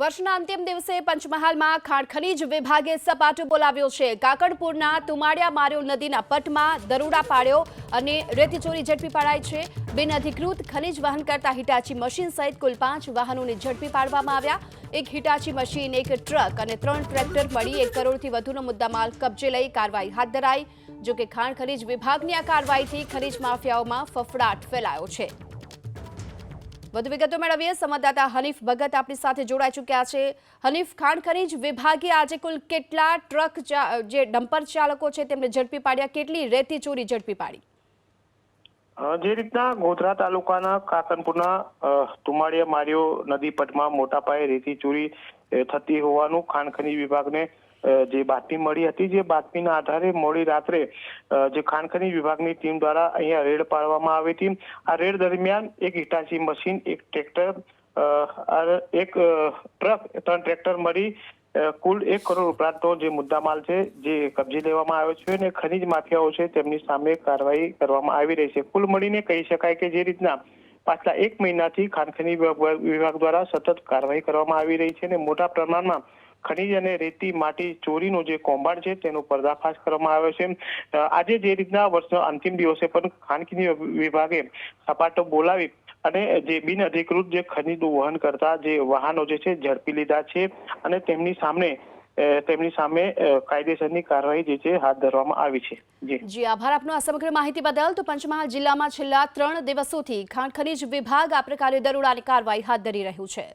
વર્ષના અંતિમ દિવસે પંચમહાલમાં ખાણ ખનીજ વિભાગે સપાટો બોલાવ્યો છે. કાકડપુરના તુમાડિયા માર્યો નદીના પટમાં દરોડા પાડ્યો અને રેતીચોરી ઝડપી પડાઈ છે. બિનઅધિકૃત ખનીજ વહન કરતા હિટાચી મશીન સહિત કુલ પાંચ વાહનોને ઝડપી પાડવામાં આવ્યા. એક હિટાચી મશીન, એક ટ્રક અને ત્રણ ટ્રેક્ટર મળી એક કરોડથી વધુનો મુદ્દામાલ કબજે લઈ કાર્યવાહી હાથ ધરાઈ. જો કે ખાણ ખનીજ વિભાગની આ કાર્યવાહીથી ખનીજ માફિયાઓમાં ફફડાટ ફેલાયો છે. વધુ વિગતો મેળવીએ. સંવાદદાતા હનીફ ભગત આપણી સાથે જોડાઈ ચૂક્યા છે. હનીફ, ખાણ ખનીજ વિભાગે આજે કુલ કેટલા ટ્રક જે ડમ્પર ચાલકો છે, તેમને ઝડપી પાડ્યા? કેટલી રેતી ચોરી ઝડપી પાડી? જે રીતના ગોધરા તાલુકાના કાકનપુરના અ, તુમાડિયા માર્યો નદી પટમાં મોટા પાયે રેતી ચોરી થતી હોવાનું ખાણ ખનીજ વિભાગને જે બાતમી મળી હતી જે બાતમીના આધારે મોડી રાત્રે જે ખાણ ખનીજ વિભાગની ટીમ દ્વારા અહીંયા રેડ પાડવામાં આવી હતી. આ રેડ દરમિયાન એક હિટાચી મશીન એક ટ્રેક્ટર એક ટ્રક ત્રણ ટ્રેક્ટર મળી કુલ એક કરોડ ઉપરાંતનો જે મુદ્દામાલ છે, જે કબજે લેવામાં આવ્યો છે અને ખનીજ માફિયાઓ છે, તેમની સામે કાર્યવાહી કરવામાં આવી રહી છે. કુલ મળીને કહી શકાય કે જે રીતના પાછલા એક મહિનાથી ખાનખની વિભાગ દ્વારા સતત કાર્યવાહી કરવામાં આવી રહી છે અને મોટા પ્રમાણમાં ખનીજ અને રેતી માટી ચોરીનો જે કૌભાંડ છે, તેનો પર્દાફાશ કરવામાં આવ્યો છે. આજે જે રીતના વર્ષના અંતિમ દિવસે પણ ખાનગી વિભાગે સપાટો બોલાવી અને જે બિન અધિકૃત જે ખનીજનું વહન કરતા જે વાહનો જે છે, ઝડપી લીધા છે અને તેમની સામે તેમની સામે કાયદેસરની કાર્યવાહી જે છે, હાથ ધરવામાં આવી છે. જી, આભાર આપનો આ સમગ્ર માહિતી બદલ. તો પંચમહાલ જિલ્લામાં છેલ્લા ત્રણ દિવસોથી ખાણ ખનીજ વિભાગ આ પ્રકારે દરોડાની કાર્યવાહી હાથ ધરી રહ્યું છે.